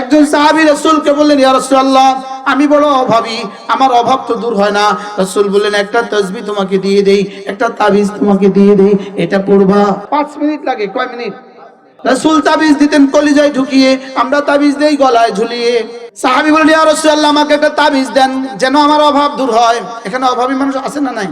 একজন সাহাবী রাসূলকে বললেন, ইয়া আমি বড় অভাবী, আমার অভাব তো দূর হয় না। রাসূল বললেন, একটা তাসবিহ তোমাকে দিয়ে দেই, একটা তাবিজ তোমাকে দিয়ে দেই, এটা পড়বা। 5 মিনিট লাগে, কয় মিনিট? রাসূল তাবিজ দিতেন কলিজায় ঢুকিয়ে, আমরা তাবিজ দেই গলায় ঝুলিয়ে। সাহাবী বললেন, ইয়া রাসূলুল্লাহ, আমাকে একটা তাবিজ দেন, যেন আমার অভাব দূর হয়। এখানে অভাবী মানুষ আছে না নাই?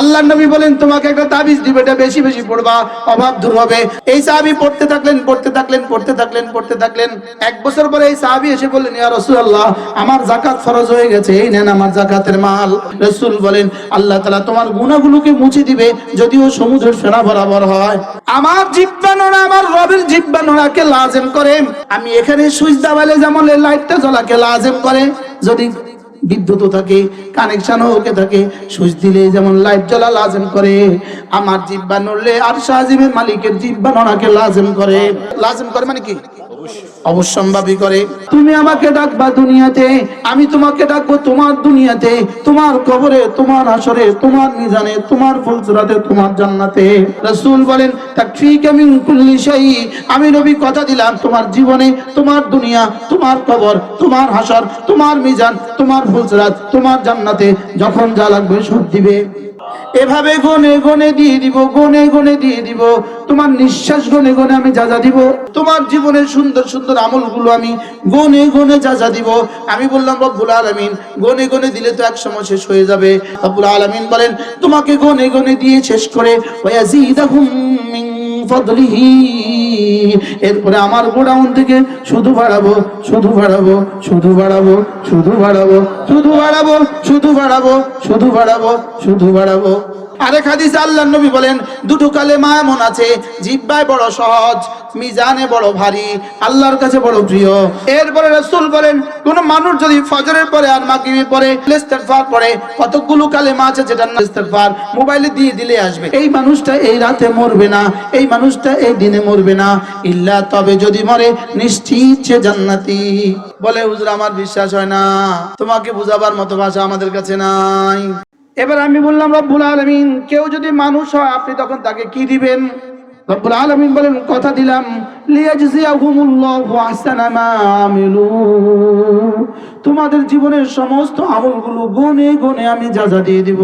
আল্লাহ নবী বলেন, তোমাকে একটা তাবিজ দিবে, এটা বেশি বেশি পড়বা, অভাব দূর হবে। এই সাহাবী পড়তে থাকলেন পড়তে থাকলেন পড়তে থাকলেন পড়তে থাকলেন। এক বছর পরে এই সাহাবী এসে বললেন, ইয়া রাসূলুল্লাহ, আমার যাকাত ফরজ হয়ে গেছে, এই নেন আমার যাকাতের মাল। রাসূল বলেন, আল্লাহ তাআলা তোমার গুনাহগুলোকে মুছে দিবে, যদিও সমুদ্রের ফেনা বরাবর হয়। আমার জিব্বা নোড়া, আমার রবের জিব্বা নোড়াকে লাজেম করে, আমি এখানে সুইচ দাবাইলে যেমন লাইটটা জ্বলাকে লাজেম করে, যদি বিদ্যুৎ থাকে কানেকশন ওকে থাকে। সুইচ দিলে যেমন লাইট জ্বলা লাজেম করে। আমার জিব্বা নড়লে আর শাহজিমের মালিকের জিব্বা নড়াকে লাজেম করে। লাজেম করে মানে কি? অবশ্যম্ভাবী করে। তুমি আমাকে ডাকবা দুনিয়াতে, আমি তোমাকে ডাকবো তোমার দুনিয়াতে, তোমার কবরে, তোমার আসরে, তোমার মিজানে, তোমার ফুলসুরাতে, তোমার জান্নাতে। রাসূল বলেন আমি নবী কথা দিলাম, তোমার জীবনে, তোমার দুনিয়া, তোমার কবর, তোমার হাসর, তোমার মিজান, তোমার ফুলসুরাত, তোমার জান্নাতে, যখন যা লাগবে সব দিবে। এভাবে গনে গনে দিয়ে দিব, গনে গনে দিয়ে দিব। তোমার নিঃশ্বাস গনে গনে আমি যা যা দিব। তোমার জীবনের সুন্দর সুন্দর আমলগুলো আমি গনে গনে যা যা দিব। আমি বললাম, রব্বুল আলামিন, গনে গনে দিলে তো এক সময় শেষ হয়ে যাবে। রব্বুল আলামিন বলেন, তোমাকে গনে গনে দিয়ে শেষ করে এরপরে আমার গোডাউন থেকে শুধু বাড়াবো শুধু বাড়াবো শুধু বাড়াবো শুধু বাড়াবো শুধু বাড়াবো শুধু বাড়াবো শুধু বাড়াবো শুধু বাড়াবো। আরেক আল্লাহ নবী বলেন, দুটো কালেমা এমন আছে, জিব্বায় বড় সহজ, মিজানে বড় ভারী, আল্লাহর কাছে বড় প্রিয়। এরপরে বলেন, কোন মানুষ যদি ফজরের পরে আর মাগরিবের পরে ইস্তেগফার কতগুলো কালেমা আছে যেটা ইস্তেগফার? মোবাইলে দিয়ে দিলে আসবে। এই মানুষটা এই রাতে মরবে না, এই মানুষটা এই দিনে মরবে না, ইল্লা তবে যদি মরে, নিশ্চিত সে জান্নাতি। বলে, হুজুর, আমার বিশ্বাস হয় না। তোমাকে বুঝাবার মতো ভাষা আমাদের কাছে নাই। এবার আমি বললাম, রব্বুল আলামিন, কেউ যদি মানুষ হয়, আপনি তখন তাকে কি দিবেন? রব্বুল আলামিন বলেন, কথা দিলাম তোমাদের জীবনের সমস্ত আমলগুলো গনে গনে আমি যা যা দিয়ে দিব,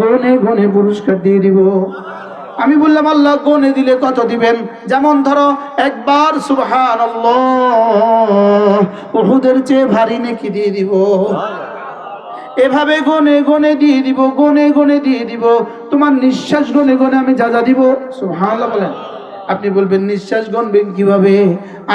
গনে গনে পুরস্কার দিয়ে দিব। আমি বললাম, আল্লাহ গনে দিলে কত দিবেন? যেমন ধরো, একবার সুবহান চেয়ে ভারী নেকি দিয়ে দিব। এভাবে গনে গনে দিয়ে দিব, গনে গনে দিয়ে দিব। তোমার নিঃশ্বাস গনে গনে আমি যা যা দিব। সুবহানাল্লাহ বলেন। আপনি বলবেন, নিঃশ্বাস গণবেন কীভাবে?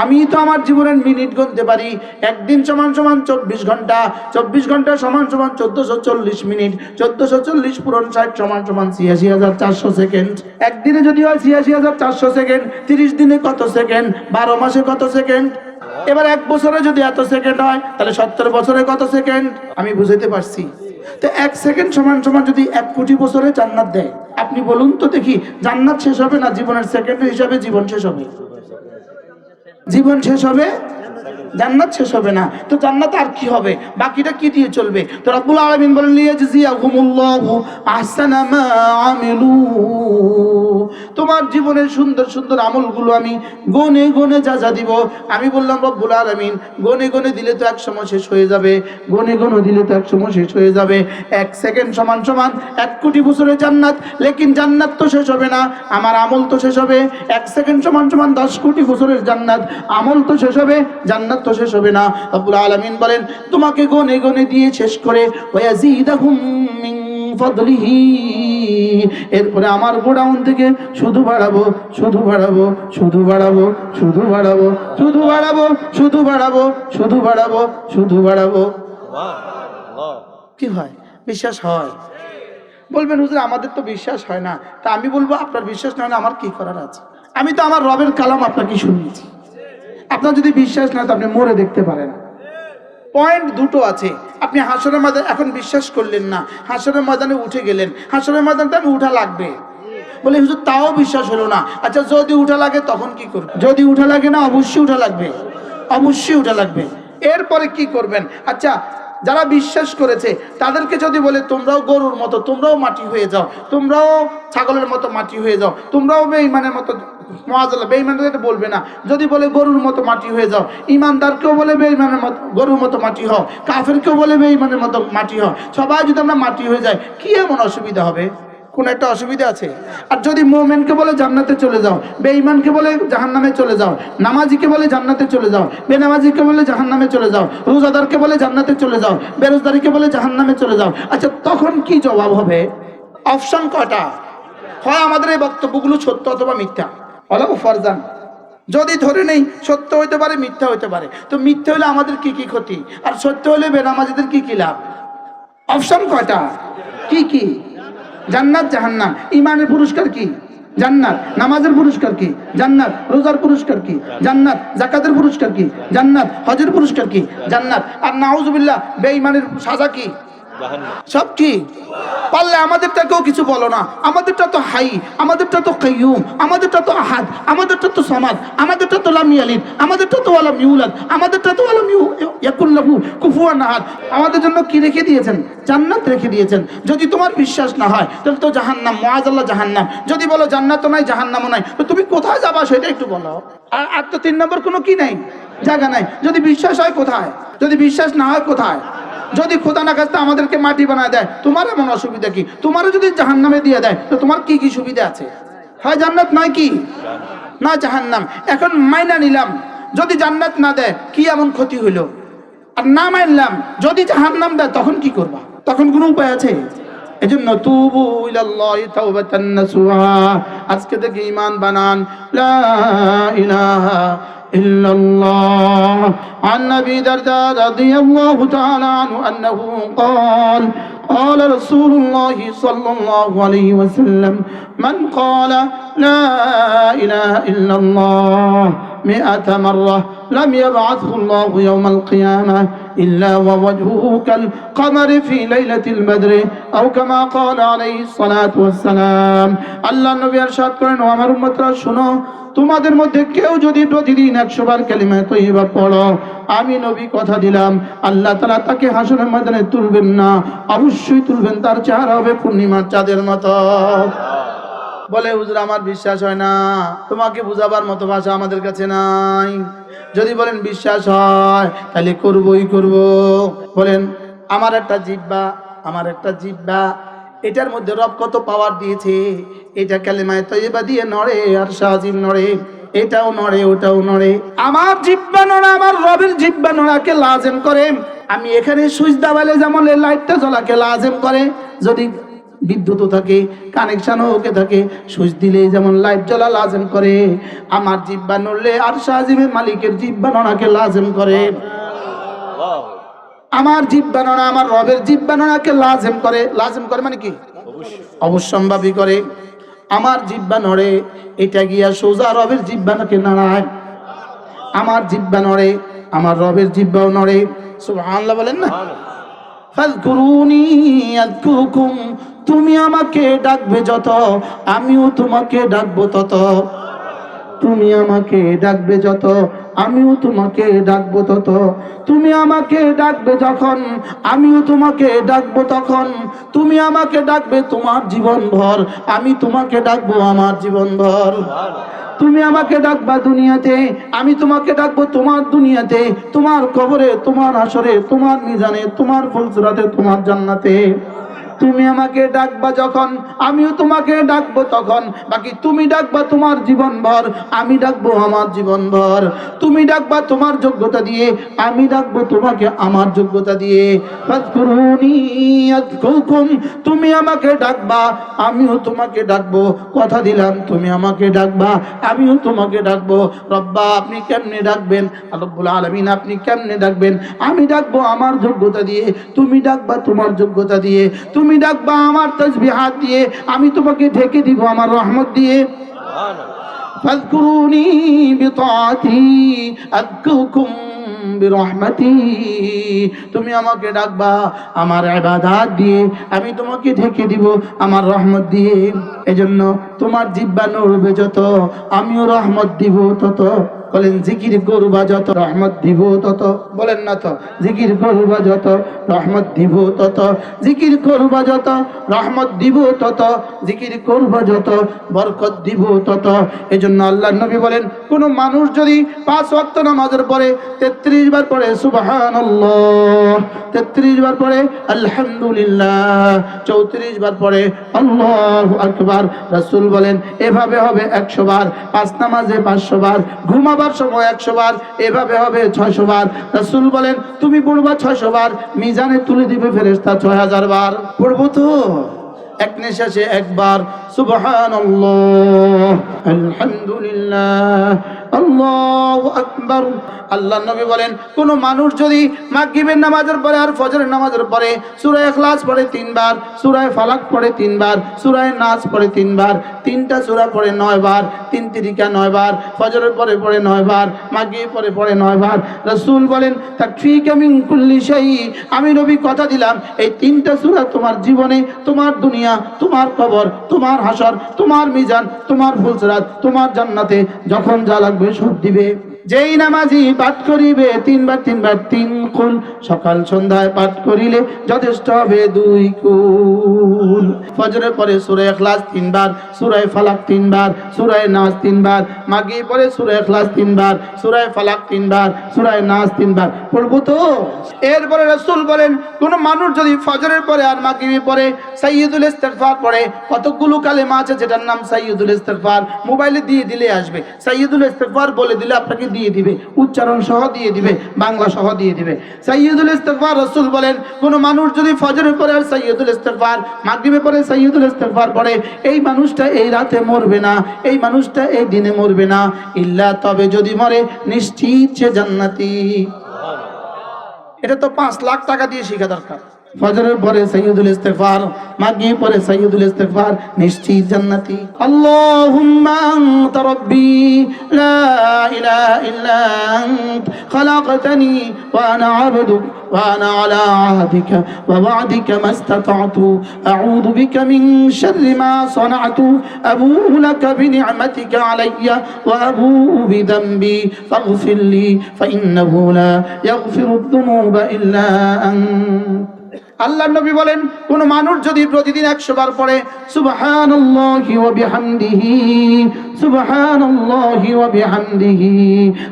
আমি তো আমার জীবনের মিনিট গণতে পারি। একদিন সমান সমান চব্বিশ ঘণ্টা চব্বিশ ঘণ্টা সমান সমান চোদ্দশো চল্লিশ মিনিট, চোদ্দশো চল্লিশ পূরণ ষাট সমান সমান ছিয়াশি হাজার চারশো সেকেন্ড। একদিনে যদি হয় ছিয়াশি হাজার চারশো সেকেন্ড, তিরিশ দিনে কত সেকেন্ড, বারো মাসে কত সেকেন্ড? এবার এক বছরে যদি এত সেকেন্ড হয়, তাহলে সত্তর বছরে কত সেকেন্ড আমি বুঝাইতে পারছি। তো এক সেকেন্ড সমান সমান যদি এক কোটি বছরে জান্নাত দেয়, আপনি বলুন তো দেখি, জান্নাত শেষ হবে না জীবনের সেকেন্ড হিসাবে জীবন শেষ হবে? জীবন শেষ হবে জান্নাত শেষ হবে না। তো জান্নাত আর কি হবে? বাকিটা কি দিয়ে চলবে? তো রব্বুল আলামিন বলেন তোমার জীবনের সুন্দর সুন্দর আমলগুলো আমি গনে গনে যা যা দিব। আমি বললাম, রব্বুল আলামিন, গনে গনে দিলে তো এক সময় শেষ হয়ে যাবে, গনে গনে দিলে তো এক সময় শেষ হয়ে যাবে। এক সেকেন্ড সমান সমান এক কোটি বছরের জান্নাত, লেকিন জান্নাত তো শেষ হবে না, আমার আমল তো শেষ হবে। এক সেকেন্ড সমান সমান দশ কোটি বছরের জান্নাত, আমল তো শেষ হবে, জান্নাত তো শেষ হবে না। রব্বুল আলামিন বলেন, তোমাকে গনে গনে দিয়ে শেষ করে এরপরে আমার গোডাউন থেকে শুধু বাড়াবো শুধু বাড়াবো শুধু বাড়াবো শুধু বাড়াবো শুধু বাড়াবো শুধু বাড়াবো শুধু বাড়াবো শুধু বাড়াবো। কি হয়? বিশ্বাস হয়। বলবেন, হুজুর, আমাদের তো বিশ্বাস হয় না। তা আমি বলব, আপনার বিশ্বাস না হলে আমার কি করার আছে? আমি তো আমার রবের কালাম আপনাকে শুনিয়েছি। আপনার যদি বিশ্বাস না তো আপনি মরে দেখতে পারেন। পয়েন্ট দুটো আছে। আপনি হাসরের ময়দান এখন বিশ্বাস করলেন না। হাসরের ময়দানে উঠে গেলেন। হাসরের ময়দানটা আমি উঠা লাগবে। বলে হুজুর তাও বিশ্বাস হলো না। আচ্ছা যদি উঠা লাগে তখন কি করবে যদি উঠা লাগে না অবশ্যই উঠা লাগবে। অবশ্যই উঠা লাগবে। এরপরে কি করবেন? আচ্ছা যারা বিশ্বাস করেছে, তাদেরকে যদি বলে, তোমরাও গরুর মতো, তোমরাও মাটি হয়ে যাও, তোমরাও ছাগলের মতো মাটি হয়ে যাও, তোমরাও বেঈমানের মতো, মহাজাল্লাহ, বেঈমানদের বলবে না। যদি বলে, গরুর মতো মাটি হয়ে যাও ইমানদারকেও বলে, বেঈমানের মতো, গরুর মতো মাটি হও। কাফেরকেও বলে, বেঈমানের মতো মাটি হও। সবাই যদি আমরা মাটি হয়ে যাই, কী এমন অসুবিধা হবে? কোন একটা অসুবিধা আছে? আর যদি মোমেনকে বলে জান্নাতে চলে যাও, বেঈমানকে বলে জাহান্নামে চলে যাও, নামাজিকে বলে জান্নাতে চলে যাও, বেনামাজিকে বলে জাহান্নামে চলে যাও, রোজাদারকে বলে জান্নাতে চলে যাও বেরোজদারিকে বলে জাহান্নামে চলে যাও আচ্ছা তখন কি জবাব হবে? অপশন কটা হয় আমাদের এই বক্তব্যগুলো সত্য অথবা মিথ্যা? অলাও ফারজান। যদি ধরে নেই, সত্য হইতে পারে, মিথ্যা হইতে পারে। তো মিথ্যা হলে আমাদের কি কি ক্ষতি? আর সত্য হলে বেনামাজিদের কি কি লাভ? অপশন কয়টা? কি কি? জান্নাত, জাহান্নাম। ইমানের পুরস্কার কি? জান্নাত। নামাজের পুরস্কার কি? জান্নাত। রোজার পুরস্কার কি? জান্নাত। জাকাতের পুরস্কার কি? জান্নাত। হজের পুরস্কার কি? জান্নাত। আর নাউজুবিল্লাহ, বেঈমানের সাজা কি? সব কি পারলে আমাদেরটাকেও কিছু বলো না। আমাদেরটা তো হাই, আমাদেরটা তো কাইয়ুম, আমাদেরটা তো আহাদ, আমাদেরটা তো সমাদ, আমাদেরটা তো লাম ইয়ালিদ, আমাদেরটা তো আলাম ইউলাদ, আমাদেরটা তো আলাম ইয়াকুল্লাহু কুফুয়ান আহাদ। আমাদের জন্য কি রেখে দিয়েছেন? জান্নাত রেখে দিয়েছেন। যদি তোমার বিশ্বাস না হয়, তাহলে তো জাহান্নাম মুআযাল্লাহ জাহান্নাম। যদি বলো জান্নাত নাই, জাহান্নামও নাই, তো তুমি কোথায় যাবা সেটা একটু বলো। আর আর তো তিন নম্বর কোনো কি নাই? জায়গা নাই। যদি বিশ্বাস হয় কোথায়? যদি বিশ্বাস না হয় কোথায়? যদি খোদা না কাছতে আমাদেরকে মাটি বানায় দেয়, তোমার এমন অসুবিধা কি? তোমারও যদি জাহান্নামে দিয়ে দেয়, তো তোমার কি কি সুবিধা আছে? হয় জান্নাত নয় কি? না জাহান্নাম। এখন মাইনা নিলাম, যদি জান্নাত না দেয়, কি এমন ক্ষতি হইল? আর না মানলাম, যদি জাহান্নাম দেয়, তখন কি করবা? তখন কোনো উপায় আছে? আজকে থেকে ঈমান বানান। লা ইলাহা إلا الله عن أبي درداء رضي الله تعالى عنه أنه قال قال رسول الله صلى الله عليه وسلم من قال لا إله إلا الله مئة مرة لم يبعثه الله يوم القيامة إلا ووجهه كالقمر في ليلة البدر أو كما قال عليه الصلاة والسلام الله النبي أرشاد করেন ও আমার উম্মতরা শুনো তোমাদের মধ্যে কেউ যদি প্রতিদিন একশো বার কালিমা তৈবা পড়ো, আমি নবী কথা দিলাম, আল্লাহ তালা তাকে হাসনের ময়দানে তুলবেন না, অবশ্যই তুলবেন, তার চেহারা হবে পূর্ণিমার চাঁদের মতো। বলে, হুজুর, আমার বিশ্বাস হয় না, তোমাকে বুঝাবার মতো ভাষা আমাদের কাছে নাই। যদি বলেন, বিশ্বাস হয়, তাহলে করবই করব। বলেন, আমার একটা জিব্বা আমার একটা জিব্বা এটার মধ্যে রব কত পাওয়ার দিয়েছে? এটা কালেমায় তৈবা দিয়ে নড়ে, আর সাজিম নড়ে। এটাও নড়ে, ওটাও নড়ে। আমার জিব্বা নড়া, আমার রবের জিব্বা নড়াকে লাজেম করে। আমি এখানে সুইচ দাবালে যেমন লাইটটা জ্বলাকে লাজেম করে। যদি বিদ্যুৎ থাকে কানেকশনও ওকে থাকে, সুইচ দিলে যেমন লাইট জ্বলা লাজেম করে। আমার জিব্বা নড়লে আর সাজিমের মালিকের জিব্বা নড়াকে লাজেম করে। আমার জিব্বা নড়া আমার রবের জিব্বা নড়াকে লাজেম করে। লাজেম করে মানে কি? অবশ্যম্ভাবী করে। আমার জিব্বা নড়ে এটা গিয়া সোজা রবের জিব্বানাকে নাড়ায়। আমার জিব্বা নড়ে আমার রবের জিব্বাও নড়ে সুবহানাল্লাহ বলেন না? আযকুরুকুম তুমি আমাকে ডাকবে যত, আমিও তোমাকে ডাকবো তত। তুমি আমাকে ডাকবে যত, আমিও তোমাকে ডাকবো তত। তুমি আমাকে ডাকবে যখন, আমিও তোমাকে ডাকবো তখন। তুমি আমাকে ডাকবে তোমার জীবন ভর আমি তোমাকে ডাকবো আমার জীবন ভর তুমি আমাকে ডাকবা দুনিয়াতে, আমি তোমাকে ডাকবো তোমার দুনিয়াতে, তোমার কবরে, তোমার আসরে, তোমার মিজানে, তোমার ফুলসুরাতে, তোমার জান্নাতে। তুমি আমাকে ডাকবা যখন, আমিও তোমাকে ডাকবো তখন। বাকি তুমি ডাকবা তোমার জীবন ভর আমি ডাকবো আমার জীবন ভর তুমি ডাকবা তোমার যোগ্যতা দিয়ে, আমি ডাকবো তোমাকে আমার যোগ্যতা দিয়ে। তুমি আমাকে ডাকবা, আমিও তোমাকে ডাকবো। কথা দিলাম, তুমি আমাকে ডাকবা, আমিও তোমাকে ডাকবো। রব্বা, আপনি কেমনে ডাকবেন? রব্বুল আলামিন, আপনি কেমনে ডাকবেন? আমি ডাকবো আমার যোগ্যতা দিয়ে, তুমি ডাকবা তোমার যোগ্যতা দিয়ে। তুমি ডাকবা আমার তসবিহাত দিয়ে, আমি তোমাকে ঢেকে দিব আমার রহমত দিয়ে। ফাযকুরুনি বিতাআতি আযকুরকুম বিরহমাতি। তুমি আমাকে ডাকবা আমার ইবাদত দিয়ে, আমি তোমাকে ঢেকে দিব আমার রহমত দিয়ে। এজন্য তোমার জিব্বা নড়বে যত, আমিও রহমত দিব তত। বলেন, জিকির করবা যত, রহমত দিব তত। বলেন না তো, জিকির করবা যত, রহমত দিব তত। জিকির করবা যত, রহমত দিব তত। জিকির করবা যত, বরকত দিব তত। এজন্য আল্লাহ নবী বলেন, কোন মানুষ যদি পাঁচ ওয়াক্ত নামাজের পরে তেত্রিশ বার পরে সুবহানাল্লাহ, তেত্রিশ বার পরে আলহামদুলিল্লাহ, চৌত্রিশ বার পরে আল্লাহু আকবার, রাসূল বলেন, এভাবে হবে একশো বার, পাঁচ নামাজে পাঁচশো বার ঘুমাবার সময় একশো বার, এভাবে হবে ছয়শো বার। রাসুল বলেন, তুমি পড়বা ছয়শো বার, মিজানে তুলে দিবে ফেরেস্তা ছয় হাজার বার। পড়ব তো। এক নিঃশ্বাসে একবার, সুবহানাল্লাহ, আলহামদুলিল্লাহ। আল্লাহু নবী বলেন, কোন মানুষ যদি মাগরিবের নামাজের পরে আর ফজরের নামাজের পরে সূরা ইখলাস পড়ে তিনবার, সূরা ফালাক পড়ে তিনবার, সূরা নাস পড়ে তিনবার, তিনটা সূরা পড়ে নয় বার, তিন তিরিকা নয় বার, ফজরের পরে পড়ে নয় বার মাগরিব পরে পড়ে নয় বার, রাসূল বলেন তাকফিকা মিন কুল্লি শাই আমি নবী কথা দিলাম, এই তিনটা সূরা তোমার জীবনে, তোমার দুনিয়া, তোমার কবর, তোমার হাসর, তোমার মিজান, তোমার ফুলসরাত, তোমার জান্নাতে যখন যা সব দিবে। যেই নামাজি পাঠ করিবে, তিনবার তিনবার তিন কুল। সকাল সন্ধ্যায় পাঠ করিলে যথেষ্ট হবে দুই কুল। ফজরের পরে সূরা ইখলাস তিনবার সূরা ফালাক তিনবার সূরা নাস তিনবার মাগি পরে সূরা ইখলাস তিনবার সূরা ফালাক তিনবার সূরা নাস তিনবার। পড়ব তো? এরপরে রাসূল বলেন, কোন মানুষ যদি ফজরের পরে আর মাগরিবি পরে সাইয়্যিদুল ইস্তিগফার পড়ে কতগুলো কালেমা আছে যেটার নাম সাইয়্যিদুল ইস্তিগফার? মোবাইলে দিয়ে দিলে আসবে। সাইয়্যিদুল ইস্তিগফার বলে দিলে আপনাকে দিয়ে দিবে, উচ্চারণ সহ দিয়ে দিবে, বাংলা সহ দিয়ে দিবে। সাইয়্যিদুল ইস্তিগফার রাসূল বলেন, কোন মানুষ যদি ফজরের পরে আর সাইয়্যিদুল ইস্তিগফার মাগরিবের পরে সাইয়্যিদুল ইস্তিগফার পড়ে, এই মানুষটা এই রাতে মরবে না, এই মানুষটা এই দিনে মরবে না, ইল্লা তবে যদি মরে, নিশ্চিত সে জান্নাতি। এটা তো পাঁচ লাখ টাকা দিয়ে শেখা দরকার। ফজরের পরে সৈয়দুল ইস্তেগফার মাগরিব পরে সৈয়দুল ইস্তেগফার নিশ্চিত জান্নাতি আল্লাহুম্মা আনতা রাব্বি লা ইলাহা ইল্লা আনত খলাকতানি ওয়া আনা আবদুক ওয়া আনা আলা আহদিকা ওয়া ওয়া'দিকা মাস্তাতা'তু আউযু বিকা মিন শাররি মা صنعت أبوء لك بنعمتك علي وأبوء بذنبي فاغفر لي فإنه لا يغفر الذنوب إلا أنت আল্লাহ নবী বলেন, কোন মানুষ যদি প্রতিদিন একশো বার পড়ে, সুবহানাল্লাহি ওয়া বিহামদিহি, সুবহানাল্লাহি ওয়া বিহামদিহি,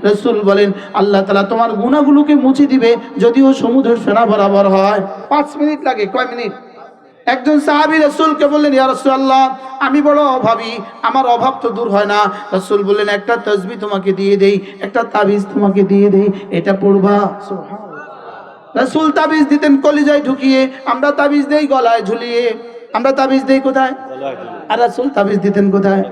রাসূল বলেন, আল্লাহ তাআলা তোমার গুনাহগুলোকে মুছে দিবে যদিও সমুদ্রের ফেনা বরাবর হয়। পাঁচ মিনিট লাগে, কয় মিনিট? একজন সাহাবী রাসূলকে বললেন, ইয়া রাসূলুল্লাহ, আমি বড় অভাবী, আমার অভাব তো দূর হয় না। রসুল বললেন, একটা তাসবিহ তোমাকে দিয়ে দেই, একটা তাবিজ তোমাকে দিয়ে দেই, এটা পড়বা? রাসূল তাবিজ দিতেন কলিজায় ঢুকিয়ে। আমরা তাবিজ দেই গলায় ঝুলিয়ে। আমরা তাবিজ দেই কোথায়? আর রাসূল তাবিজ দিতেন কোথায়?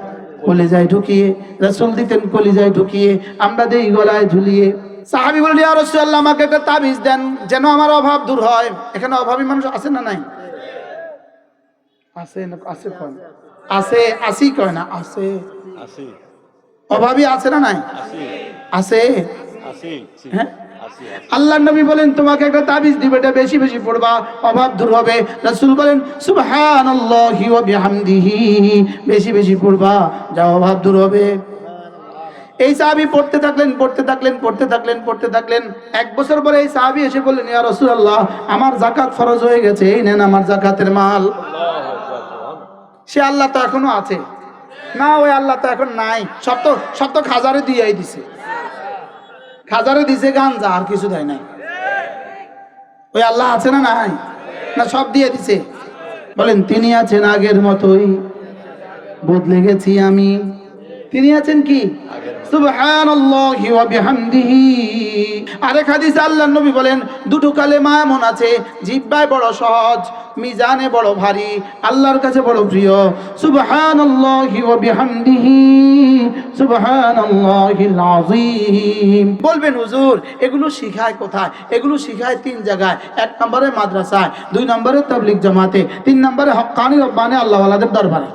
কলিজায় ঢুকিয়ে। রাসুল দিতেন কলিজায় ঢুকিয়ে। আমরা দেই গলায় ঝুলিয়ে। সাহাবী বললেন ইয়া রাসূলুল্লাহ আমাকে একটা তাবিজ দেন যেন আমার অভাব দূর হয়। এখানে অভাবী মানুষ আছে না নাই? আছে না আছে কয় না? আছে আসি কয় না? আছে। আসি। অভাবী আছে না নাই? আছে? আসি। হ্যাঁ? আল্লাহ নবী বলেন, তোমাকে একটা তাবিজ দিবে, এটা বেশি বেশি পড়বা, অভাব দূর হবে। রাসূল বলেন, সুবহানাল্লাহি ওয়া বিহামদিহি, বেশি বেশি পড়বা, যা অভাব দূর হবে। এই সাহাবী পড়তে থাকলেন পড়তে থাকলেন পড়তে থাকলেন পড়তে থাকলেন। এক বছর পরে এই সাহাবী এসে বললেন, ইয়া রাসূলুল্লাহ, আমার যাকাত ফরজ হয়ে গেছে, এই নেন আমার যাকাতের মাল। সে আল্লাহ তো এখনও আছে। না, ওই আল্লাহ তো এখন নাই। সব তো সব তো খাজারে দিছে। খাজারে দিছে গাঞ্জা, আর কিছু দেয় নাই। ওই আল্লাহ আছে না নাই? না সব দিয়ে দিছে? বলেন, তিনি আছেন আগের মতোই। বদলে গেছি আমি। তিনি আছেন কি? আল্লাহর নবী বলেন, দুটো আছে বড় সহজ বড় ভারী, আল্লাহর কাছে বড় প্রিয়। সুবহানাল্লাহি ওয়া বিহামদিহি। সুবহানাল্লাহিল আযীম বলবেন হুজুর এগুলো শিখায় কোথায় এগুলো শিখায় তিন জায়গায় এক নম্বরে মাদ্রাসায় দুই নম্বরে তাবলিগ জামাতে তিন নম্বরে হক্কানি রব্বানি আল্লাহওয়ালাদের দরবারে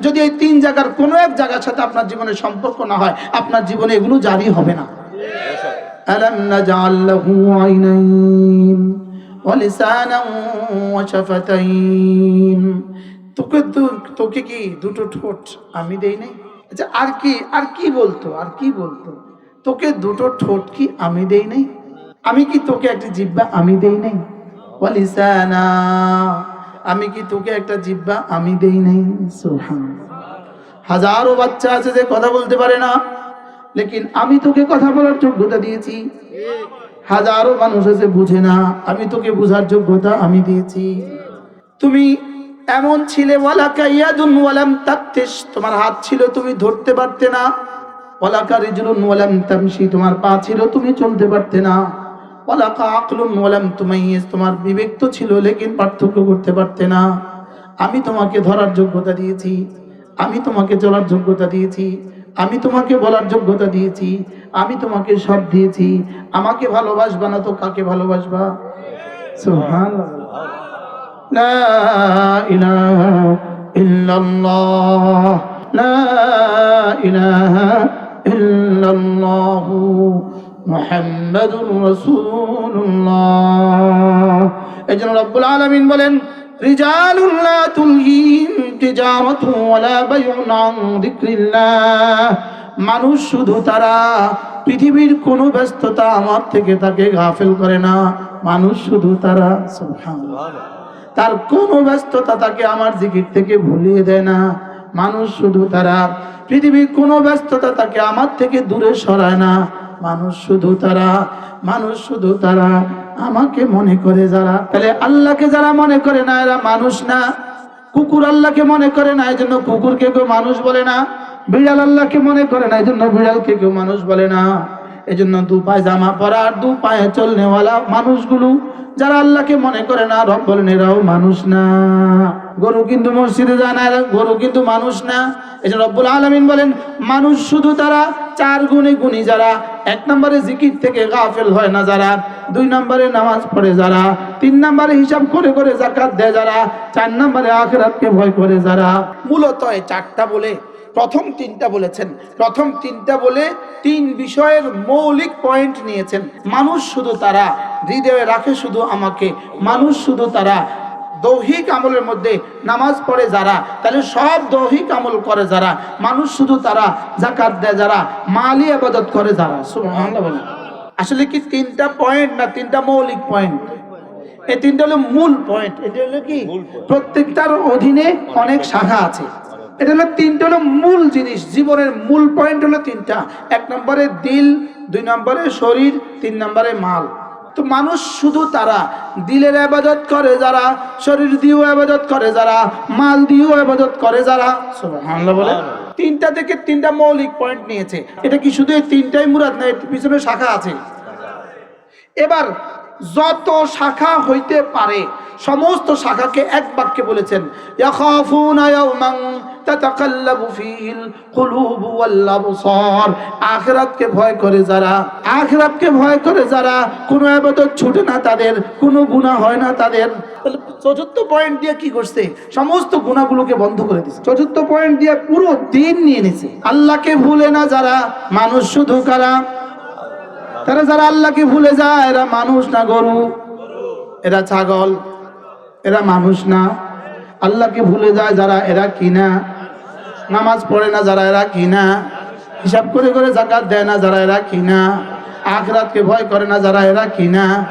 যদি এই তিন জায়গার কোনো এক জায়গার সাথে আপনার জীবনে সম্পর্ক না হয় আপনার জীবনে এগুলো জারি হবে না ألم نجعل له عينين ولسانا وشفتين তোকে তো- তোকে কি দুটো ঠোঁট আমি দেই নাই আচ্ছা আর কি আর কি বলতো, আর কি বলতো? তোকে দুটো ঠোঁট কি আমি দেই নাই? আমি কি তোকে একটা জিব্বা আমি দেই নাই? ওয়ালিসানা, আমি কি তোকে একটা জিব্বা আমি দেই নাই? সুবহানাল্লাহ। হাজারো বাচ্চা আছে যে কথা বলতে পারে না, লেকিন আমি তোকে কথা বলার যোগ্যতা দিয়েছি। হাজারো মানুষ আছে বুঝে না, আমি তোকে বুঝার যোগ্যতা আমি দিয়েছি। তুমি এমন ছিলে, ওয়ালাকা ইয়াদুন ওয়ালাম তাকতিস তোমার হাত ছিল, তুমি ধরতে পারতে না। ওয়ালাকা রিজলুন ওয়ালাম তামশি, তোমার পা ছিল, তুমি চলতে পারতে না। ওয়ালাকা আকলুন ওয়ালাম তুমাইয়িজ, তোমার বিবেক তো ছিল, লেকিন পার্থক্য করতে পারতে না। আমি তোমাকে ধরার যোগ্যতা দিয়েছি। আমি তোমাকে চলার যোগ্যতা দিয়েছি। আমি তোমাকে বলার যোগ্যতা দিয়েছি। আমি তোমাকে সব দিয়েছি। আমাকে ভালোবাসবা না তো কাকে ভালোবাসবা? সুবহানাল্লাহ। لا إله إلا الله لا إله إلا الله محمد رسول الله এই জন্য রব্বুল আলমিন বলেন رجال لا تلهيهم تجارة ولا بيع عن ذكر الله মানুষ শুধু তারা পৃথিবীর কোনো ব্যস্ততা আমার থেকে তাকে গাফেল করে না মানুষ শুধু তারা সুবহানাল্লাহ তার কোনো ব্যস্ততা তাকে আমার জিকির থেকে ভুলিয়ে দেয় না। মানুষ শুধু তারা। পৃথিবীর কোনো ব্যস্ততা তাকে আমার থেকে দূরে সরায় না। মানুষ শুধু তারা। মানুষ শুধু তারা। আমাকে মনে করে যারা। তাহলে আল্লাহকে যারা মনে করে না, এরা মানুষ না। কুকুর আল্লাহকে মনে করে না, এই জন্য কুকুরকে কেউ মানুষ বলে না। বিড়াল আল্লাহকে মনে করে না, এই জন্য বিড়ালকে কেউ মানুষ বলে না। এই জন্য দু পায়ে জামা পরা আর দু পায়ে চলনেওয়ালা মানুষগুলো যারা আল্লাহকে মনে করে না, রব বলেন, এরাও মানুষ না। গরু কিন্তু মসজিদে যায় না গরু কিন্তু মানুষ না। জন্য রব্বুল আলমিন বলেন, মানুষ শুধু তারা, চার গুণে গুণী যারা, এক নম্বরে জিকির থেকে গাফেল হয় না যারা, দুই নম্বরে নামাজ পড়ে যারা, তিন নম্বরে হিসাব করে করে জাকাত দেয় যারা, চার নম্বরে আখেরাতকে ভয় করে যারা। মূলত চারটা বলে প্রথম তিনটা বলেছেন। প্রথম তিনটা বলে তিন বিষয়ের মৌলিক পয়েন্ট নিয়েছেন। মানুষ শুধু তারা হৃদয়ে রাখে শুধু আমাকে। মানুষ শুধু তারা। দৈহিক আমলের মধ্যে নামাজ পড়ে যারা তাহলে সব দৈহিক আমল করে যারা। মানুষ শুধু তারা জাকাত দেয় যারা মালি আবাদত করে যারা। আসলে কি তিনটা পয়েন্ট না তিনটা মৌলিক পয়েন্ট এই তিনটা হলো মূল পয়েন্ট এটা হলো কি? প্রত্যেকটার অধীনে অনেক শাখা আছে। এটা হলো তিনটা হলো মূল জিনিস, জীবনের মূল পয়েন্ট হলো তিনটা। এক নম্বরে দিল, দুই নম্বরে শরীর, তিন নম্বরে মাল। তো মানুষ শুধু তারা, দিলের আবাদত করে যারা, শরীর দিয়েও আবাদত করে যারা, মাল দিয়েও আবাদত করে যারা। বলে। তিনটা থেকে তিনটা মৌলিক পয়েন্ট নিয়েছে। এটা কি শুধু এই তিনটাই মুরাদ না পিছনে শাখা আছে। এবার যত শাখা হইতে পারে, সমস্ত শাখাকে এক বাক্যে বলেছেন আখিরাতকে ভয় করে যারা, আখিরাতকে ভয় করে যারা, কোনো ইবাদত ছুটে না তাদের, কোনো গুনাহ হয় না তাদের। চতুর্থ পয়েন্ট দিয়ে কি করছে সমস্ত গুণাগুলোকে বন্ধ করে দিচ্ছে চতুর্থ পয়েন্ট দিয়ে পুরো দিন নিয়ে নিছে। আল্লাহকে ভুলে না যারা, মানুষ শুধু কারা? তারা যারা আল্লাহকে ভুলে যায়, এরা মানুষ না গরু। এরা ছাগল। এরা মানুষ না। আল্লাহকে ভুলে যায় যারা এরা কিনা। নামাজ পড়ে না যারা এরা কিনা। হিসাব করে করে জাকাত দেয় না যারা এরা কিনা। আখরাতকে ভয় করে না যারা এরা কিনা।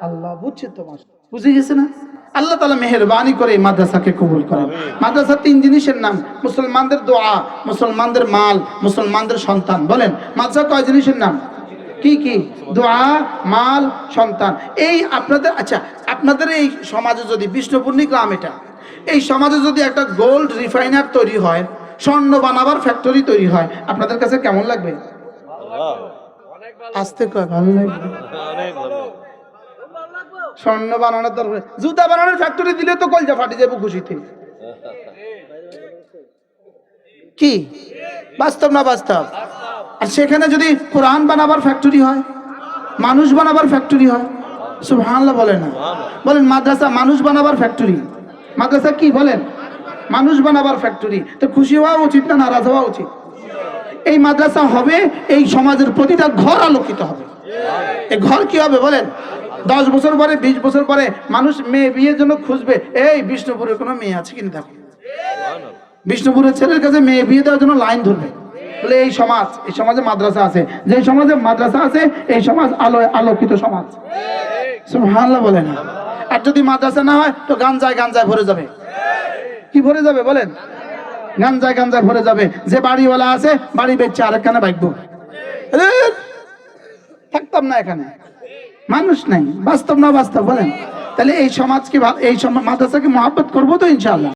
আল্লাহ বুঝছে তোমার। বুঝে গেছে না? আল্লাহ তালা মেহরবানি করে এই মাদ্রাসাকে কবুল করেন। মাদ্রাসা তিন জিনিসের নাম। মুসলমানদের দোয়া, মুসলমানদের মাল, মুসলমানদের সন্তান। বলেন, মাদ্রাসা কয় জিনিসের নাম? কি কি? দোয়া, মাল, সন্তান। এই আপনাদের আচ্ছা আপনাদের এই সমাজে যদি বিষ্ণুপূর্ণি গ্রাম এটা। এই সমাজে যদি একটা গোল্ড রিফাইনার তৈরি হয়, স্বর্ণ বানাবার ফ্যাক্টরি তৈরি হয়, আপনাদের কাছে কেমন লাগবে? আসতে ভালো লাগবে। স্বর্ণ বানানোর দরকার জুতা বানানোর ফ্যাক্টরি দিলে তো কলজা ফাটি যাব খুশিতে। কি? বাস্তব না বাস্তব? আর সেখানে যদি কোরআন বানাবার ফ্যাক্টরি হয় মানুষ বানাবার ফ্যাক্টরি হয় সুবহানাল্লাহ বলে না। বলেন মাদ্রাসা মানুষ বানাবার ফ্যাক্টরি। মাদ্রাসা কি বলেন? মানুষ বানাবার ফ্যাক্টরি। তো খুশি হওয়া উচিত না নারাজ হওয়া উচিত? এই মাদ্রাসা হবে এই সমাজের প্রতিটা ঘর আলোকিত হবে। এই ঘর কি হবে বলেন? দশ বছর পরে বিশ বছর পরে মানুষ মেয়ে বিয়ের জন্য খুঁজবে এই বিষ্ণুপুরে কোনো মেয়ে আছে কিনা দেখো। বিষ্ণুপুরের ছেলের কাছে মেয়ে বিয়ে দেওয়ার জন্য লাইন ধরবে। বলে এই সমাজ, এই সমাজে মাদ্রাসা আছে। যে সমাজে মাদ্রাসা আছে, এই সমাজ আলো আলোকিত সমাজ। সুবহানাল্লাহ বলে না আর যদি মাদ্রাসা না হয়, তো গাঞ্জায় গাঞ্জায় ভরে যাবে। কি ভরে যাবে বলেন? গাঞ্জায় গাঞ্জায় ভরে যাবে। যে বাড়িওয়ালা আছে, বাড়ি বেচছে, আরেকখানে বাইকবো। থাকতাম না এখানে। মানুষ নাই। বাস্তব না বাস্তব, বলেন। তাহলে এই সমাজকে এই মাদ্রাসাকে মহাব্বত করব তো ইনশাআল্লাহ?